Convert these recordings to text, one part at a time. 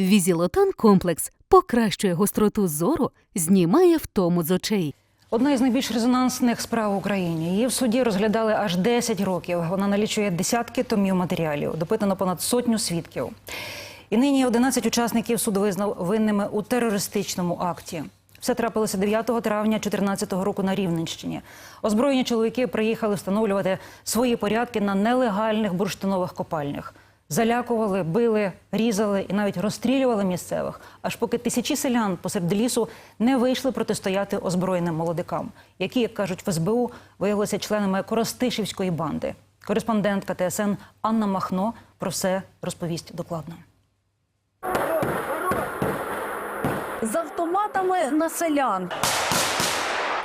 Візілотон комплекс покращує гостроту зору, знімає втому з очей. Одна із найбільш резонансних справ в Україні. Її в суді розглядали аж 10 років. Вона налічує десятки томів матеріалів, допитано понад сотню свідків. І нині 11 учасників суд визнав винними у терористичному акті. Все трапилося 9 травня 2014 року на Рівненщині. Озброєні чоловіки приїхали встановлювати свої порядки на нелегальних бурштинових копальнях. Залякували, били, різали і навіть розстрілювали місцевих, аж поки тисячі селян посеред лісу не вийшли протистояти озброєним молодикам, які, як кажуть в СБУ, виявилися членами Коростишівської банди. Кореспондентка ТСН Анна Махно про все розповість докладно. з автоматами на селян.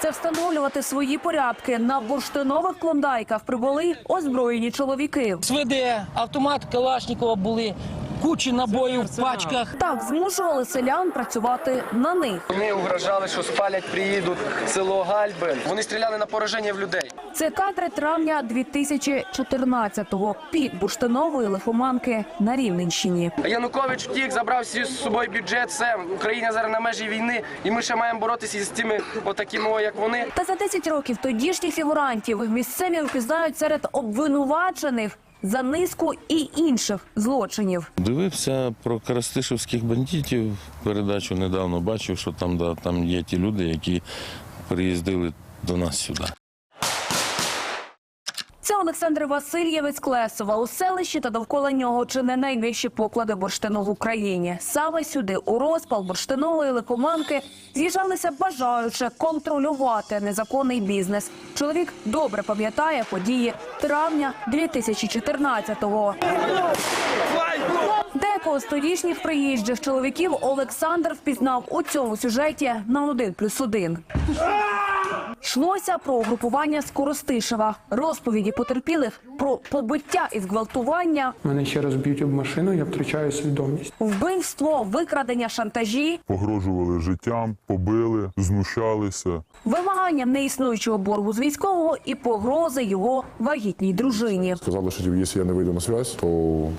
Це встановлювати свої порядки на бурштинових клондайках прибули озброєні чоловіки. СВД, автомат Калашнікова були, кучі набоїв в пачках. Так змушували селян працювати на них. Вони угрожали, що спалять, приїдуть в село Гальбин. Вони стріляли на пораження в людей. Це кадри травня 2014-го під бурштинової лихоманки на Рівненщині. Янукович втік, забрав всі з собою бюджет. Все, Україна зараз на межі війни, і ми ще маємо боротися з тими отакими, як вони. Та за 10 років тодішніх фігурантів місцеві впізнають серед обвинувачених за низку і інших злочинів. Дивився про Карастишевських бандитів. Передачу недавно бачив, що там, да, там є ті люди, які приїздили до нас сюди. Це Олександр Васильєвець Клесова у селищі та довкола нього чи не найвищі поклади бурштину в Україні. Саме сюди у розпал бурштинової лихоманки з'їжджалися бажаючи контролювати незаконний бізнес. Чоловік добре пам'ятає події травня 2014-го. Декого з тодішніх приїжджих чоловіків Олександр впізнав у цьому сюжеті на 1+,1. плюс один. Шлося про угрупування скоростишева Розповіді потерпілих про побиття і зґвалтування. Мене ще раз б'ють об машину, я втрачаю свідомість. Вбивство, викрадення шантажі, погрожували життям, побили, знущалися. Вимагання неіснуючого боргу з військового і погрози його вагітній дружині. Сказали, що типу, якщо я не вийду на зв'язок,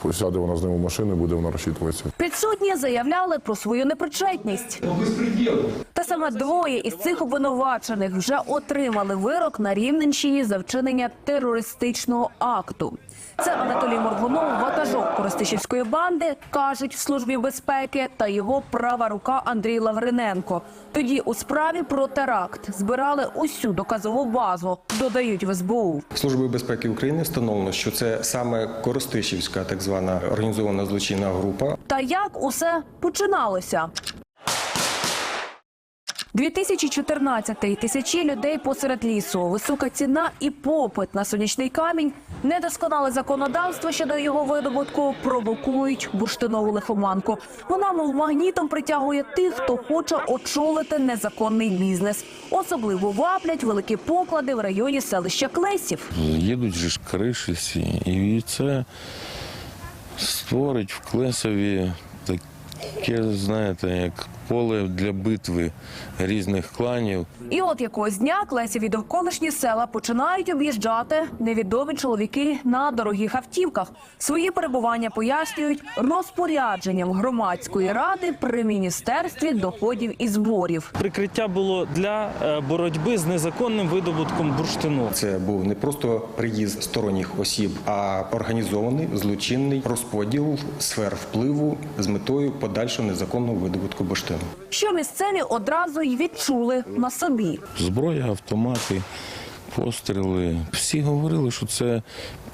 то сяде вона з ним у машину, буде вона розчитуватися. Підсудні заявляли про свою непричетність. Та саме двоє із цих обвинувачених вже отримали вирок на Рівненщині за вчинення терористичного акту. Це Анатолій Моргунов, ватажок Коростишівської банди, кажуть в службі безпеки, та його права рука Андрій Лавриненко. Тоді у справі про теракт збирали усю доказову базу, додають в СБУ. Службою безпеки України встановлено, що це саме Коростишівська так звана організована злочинна група. Та як усе починалося? 2014-й. Тисячі людей посеред лісу, висока ціна і попит на сонячний камінь, недосконале законодавство щодо його видобутку провокують бурштинову лихоманку. Вона, мов магнітом, притягує тих, хто хоче очолити незаконний бізнес. Особливо ваплять великі поклади в районі селища Клесів. Їдуть же ж криші всі. І це створить в Клесові таке, знаєте, як поле для битви різних кланів. І от якогось дня Клесів і довколишні села починають об'їжджати невідомі чоловіки на дорогих автівках. Свої перебування пояснюють розпорядженням громадської ради при міністерстві доходів і зборів. Прикриття було для е, боротьби з незаконним видобутком бурштину. Це був не просто приїзд сторонніх осіб, а організований злочинний розподіл сфер впливу з метою подальшого незаконного видобутку бурштину. Що місцеві одразу й відчули на собі. Зброя, автомати, постріли. Всі говорили, що це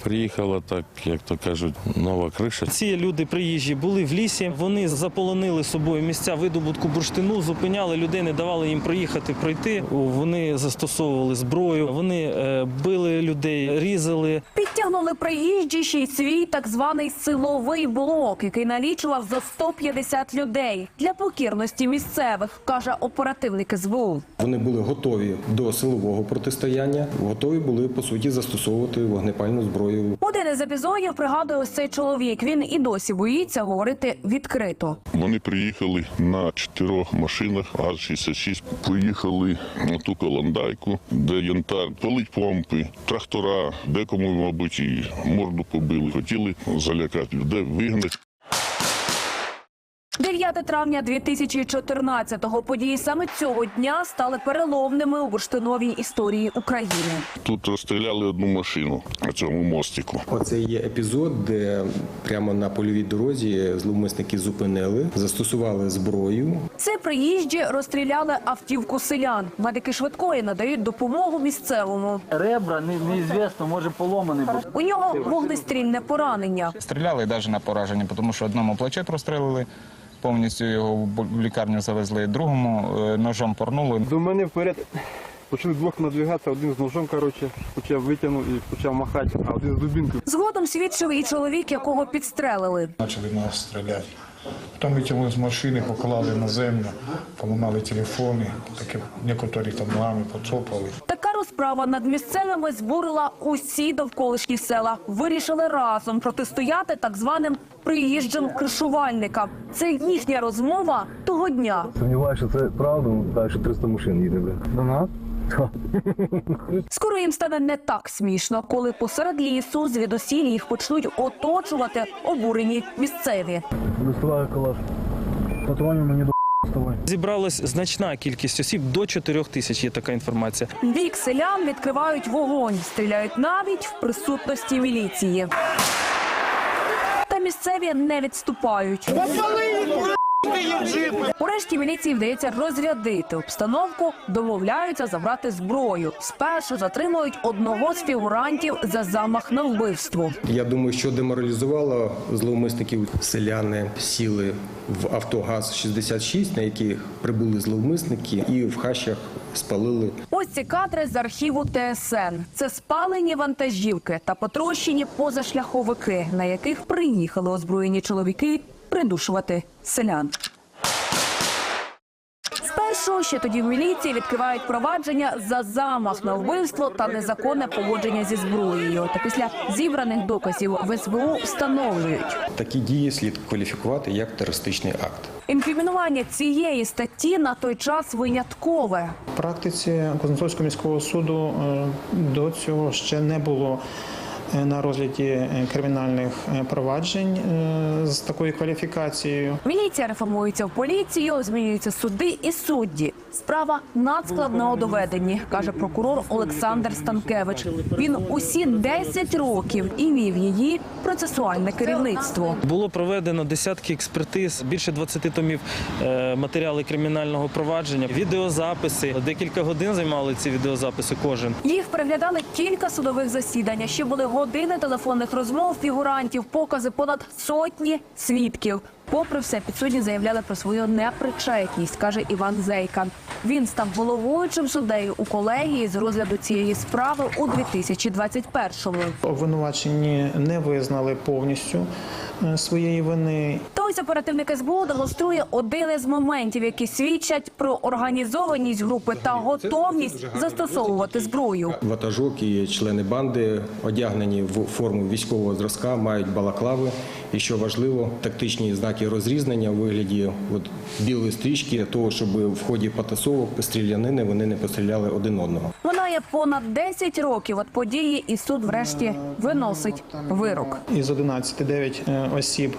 приїхала так, як то кажуть, нова криша. Ці люди приїжджі були в лісі. Вони заполонили собою місця видобутку бурштину, зупиняли людей, не давали їм проїхати, пройти. Вони застосовували зброю, вони е, били людей, різали. Підтягнули приїжджі ще й свій так званий силовий блок, який налічував за 150 людей для покірності місцевих, каже оперативник СБУ. Вони були готові до силового протистояння, готові були по суті застосовувати вогнепальну зброю. Один із епізодів пригадує ось цей чоловік. Він і досі боїться говорити відкрито. Вони приїхали на чотирьох машинах АЗ-66, поїхали на ту колондайку, де янтар, палить помпи, трактора, декому, мабуть, і морду побили. Хотіли залякати людей, вигнати. 9 травня 2014-го. Події саме цього дня стали переломними у бурштиновій історії України. Тут розстріляли одну машину на цьому мостику. Оце є епізод, де прямо на польовій дорозі зловмисники зупинили, застосували зброю. Це приїжджі розстріляли автівку селян. Медики швидкої надають допомогу місцевому. Ребра не, неізвісно, може поломаний. був. У нього вогнестрільне поранення. Стріляли навіть на пораження, тому що одному плече прострелили, повністю його в лікарню завезли, другому е, ножом порнули. До мене вперед почали двох надвигатися, один з ножом, коротше, почав витягнув і почав махати, а один з дубінкою. Згодом свідчив і чоловік, якого підстрелили. Почали нас стріляти. Потім витягнули з машини, поклали на землю, поламали телефони, таке некоторі там ногами поцопали. Розправа над місцевими збурила усі довколишні села. Вирішили разом протистояти так званим приїжджим кришувальникам. Це їхня розмова того дня. Сумніваюся, що це правда, так що 300 машин їде. До нас? Скоро їм стане не так смішно, коли посеред лісу звідусіль їх почнуть оточувати обурені місцеві. Доставаю калаш. Патронів мені до. Зібралась значна кількість осіб до 4 тисяч. Є така інформація. Вік селян відкривають вогонь, стріляють навіть в присутності міліції. Та місцеві не відступають. Урешті міліції вдається розрядити обстановку, домовляються забрати зброю. Спершу затримують одного з фігурантів за замах на вбивство. Я думаю, що деморалізувало зловмисників. Селяни сіли в автогаз 66, на яких прибули зловмисники, і в хащах спалили Ось ці кадри з архіву ТСН. Це спалені вантажівки та потрощені позашляховики, на яких приїхали озброєні чоловіки придушувати селян. Ще тоді в міліції відкривають провадження за замах на вбивство та незаконне поводження зі зброєю. Та після зібраних доказів в СБУ встановлюють. такі дії слід кваліфікувати як терористичний акт. Інкримінування цієї статті на той час виняткове. В практиці Кузнецовського міського суду е, до цього ще не було на розгляді е, кримінальних е, проваджень е, з такою кваліфікацією. Міліція реформується в поліцію, змінюються суди і судді. Справа надскладна у доведенні, каже прокурор Олександр Станкевич. Він усі 10 років і вів її процесуальне керівництво. Було проведено десятки експертиз, більше 20 томів е, матеріали кримінального провадження, відеозаписи. Декілька годин займали ці відеозаписи. Кожен Їх переглядали кілька судових засідань. Ще були години телефонних розмов фігурантів, покази понад сотні свідків. Попри все, підсудні заявляли про свою непричетність, каже Іван Зейкан. Він став головуючим суддею у колегії з розгляду цієї справи у 2021-му. Обвинувачені не визнали повністю е, своєї вини. Та ось оперативник СБУ демонструє один із моментів, які свідчать про організованість групи та готовність застосовувати зброю. Ватажок і члени банди одягнені в форму військового зразка, мають балаклави. І що важливо, тактичні знаки розрізнення у вигляді от, білої стрічки того, щоб в ході потасовок стрілянини вони не постріляли один одного. Минає понад 10 років від події, і суд врешті виносить вирок. Із 11 9 е, осіб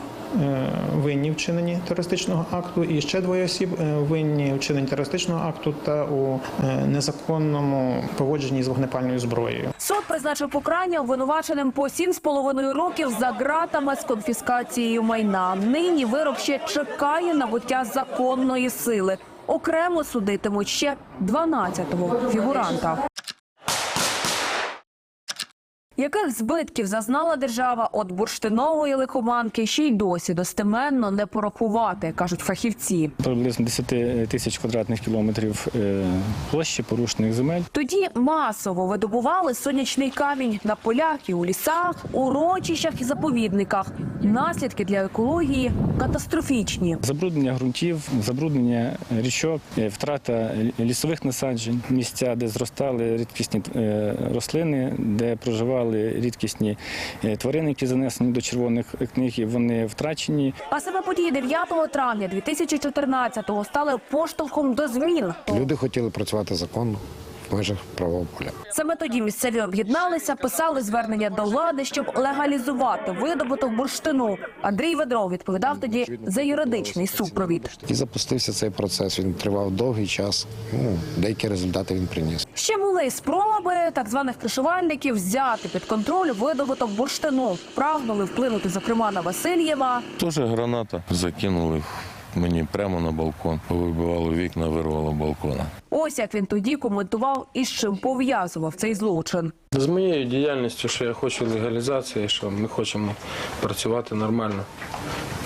винні в вчиненні терористичного акту, і ще двоє осіб е, винні в вчиненні терористичного акту та у е, незаконному поводженні з вогнепальною зброєю. Суд призначив покарання обвинуваченим по 7,5 років за ґратами з конфіскацією майна. Нині вирок ще чекає набуття законної сили. Окремо судитимуть ще 12-го фігуранта. Яких збитків зазнала держава від бурштинової лихоманки, ще й досі достеменно не порахувати, кажуть фахівці. Приблизно 10 тисяч квадратних кілометрів е, площі порушених земель. Тоді масово видобували сонячний камінь на полях і у лісах, урочищах і заповідниках. Наслідки для екології катастрофічні. Забруднення ґрунтів, забруднення річок, е, втрата лісових насаджень, місця, де зростали рідкісні е, рослини, де проживали рідкісні е, тварини, які занесені до червоних книг, і вони втрачені. А саме події 9 травня 2014-го стали поштовхом до змін. Люди хотіли працювати законно, в межах правового поля. Саме тоді місцеві об'єдналися, писали звернення до влади, щоб легалізувати видобуток бурштину. Андрій Ведров відповідав тоді за юридичний супровід. І запустився цей процес. Він тривав довгий час. Ну, деякі результати він приніс. Ще були спроби так званих кришувальників взяти під контроль видобуток бурштину. Прагнули вплинути, зокрема, на Васильєва. Теж граната закинули мені прямо на балкон. Вибивало вікна, вирвало балкона. Ось як він тоді коментував і з чим пов'язував цей злочин. З моєю діяльністю, що я хочу легалізації, що ми хочемо працювати нормально,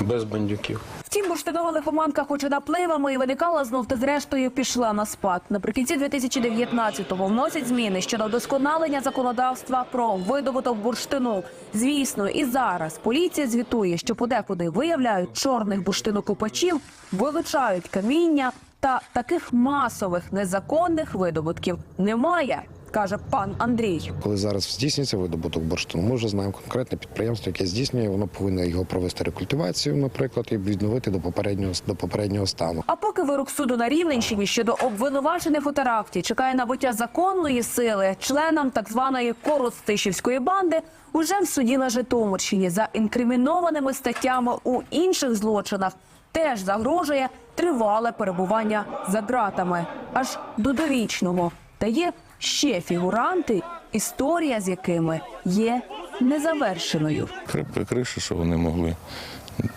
без бандюків. Втім, бурштинова лихоманка хоч і напливами і виникала знов, та зрештою пішла на спад. Наприкінці 2019-го вносять зміни щодо вдосконалення законодавства про видобуток бурштину. Звісно, і зараз поліція звітує, що подекуди виявляють чорних бурштинокопачів, вилучають каміння та таких масових незаконних видобутків немає, каже пан Андрій. Коли зараз здійснюється видобуток бурштину, ми вже знаємо конкретне підприємство, яке здійснює, воно повинно його провести рекультивацію, наприклад, і відновити до попереднього до попереднього стану. А поки вирок суду на Рівненщині щодо обвинувачених у теракті чекає набуття законної сили, членам так званої Коростишівської банди уже в суді на Житомирщині за інкримінованими статтями у інших злочинах теж загрожує тривале перебування за ґратами аж до довічного. Та є ще фігуранти, історія з якими є незавершеною. Крепка криша, що вони могли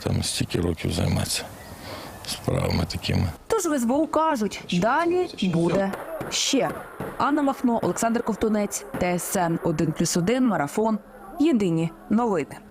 там стільки років займатися справами такими. Тож в СБУ кажуть, далі буде ще. Анна Махно, Олександр Ковтунець, ТСН 1+,1, Марафон. Єдині новини.